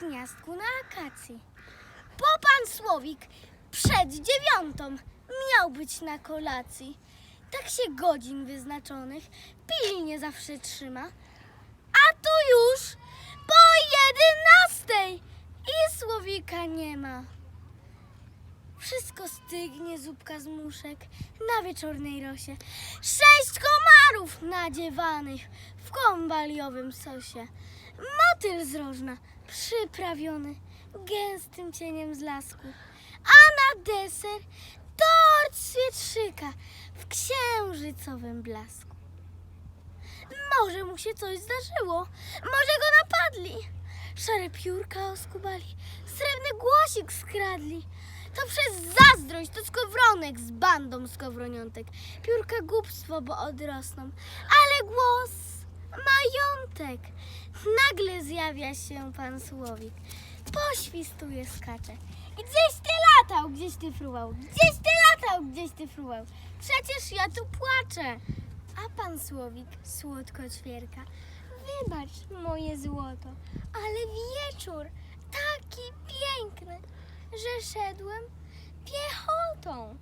gniazdku na akacji. Bo pan Słowik przed dziewiątą miał być na kolacji. Tak się godzin wyznaczonych pilnie zawsze trzyma. A tu już po jedenastej i Słowika nie ma. Wszystko stygnie, zupka z muszek na wieczornej rosie. Sześć komarów nadziewanych w kombaliowym sosie. Motyl z rożna przyprawiony gęstym cieniem z lasku. A na deser tort z w księżycowym blasku. Może mu się coś zdarzyło, może go napadli. Szare piórka oskubali, srebrny głosik skradli. To przez zazdrość to skowronek z bandą skowroniątek. Piórka głupstwo, bo odrosną, ale głos majątek. Nagle zjawia się pan Słowik. Poświstuje, skacze. Gdzieś ty latał, gdzieś ty fruwał, gdzieś ty latał, gdzieś ty fruwał. Przecież ja tu płaczę. A pan Słowik słodko ćwierka. Wybacz moje złoto, ale wieczór taki piękny, że szedłem piechotą.